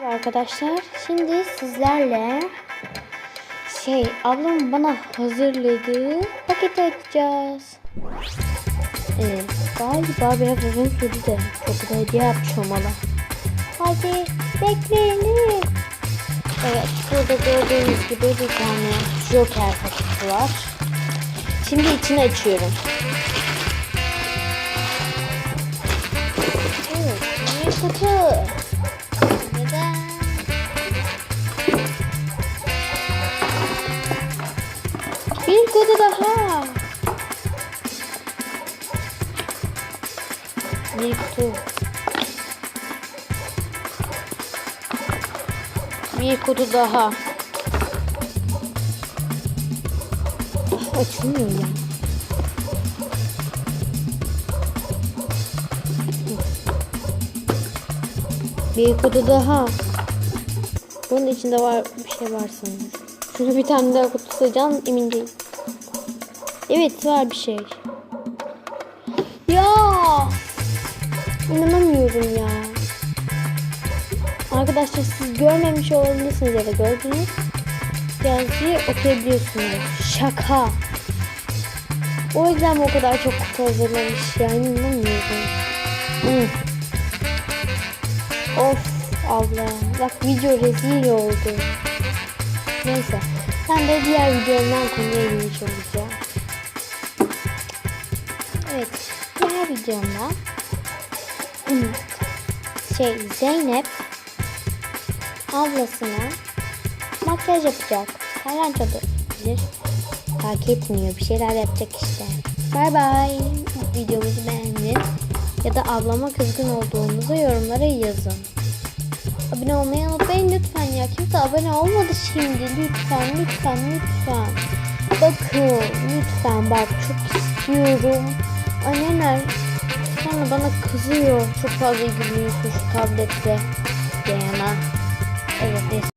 Merhaba Arkadaşlar şimdi sizlerle şey ablam bana hazırladığı paketi açacağız. Evet galiba biraz uzun sürdü de çok hediye yapmış olmalı. Hadi bekleyelim. Evet burada gördüğünüz gibi bir tane Joker paketi var. Şimdi içini açıyorum. Evet, kutu. Bir kutu daha. Bir kutu. Bir kutu daha. Ah, Açılmıyor ya. Bir kutu daha. Bunun içinde var bir şey var sanırım. Şunu bir tane daha kutu sığacağım emin değilim. Evet var bir şey. Ya inanamıyorum ya. Arkadaşlar siz görmemiş olabilirsiniz ya da gördünüz. Yazıyı okuyabiliyorsunuz. Şaka. O yüzden bu kadar çok kutu hazırlamış yani inanamıyorum. Hı. Of abla. Bak video rezil oldu. Neyse. Ben de diğer videomdan konuya girmiş olacağım. Evet. Diğer videomda şey Zeynep ablasına makyaj yapacak. Herhangi bilir. Fark etmiyor. Bir şeyler yapacak işte. Bay bay. Videomuzu beğenin. Ya da ablama kızgın olduğunuzu yorumlara yazın. Abone olmayı lütfen ya. Kimse abone olmadı şimdi. Lütfen, lütfen, lütfen. Bakın, lütfen bak çok istiyorum. Anneler sonra bana kızıyor. Çok fazla ilgileniyorsun şu tablette. Diyana. Evet neyse.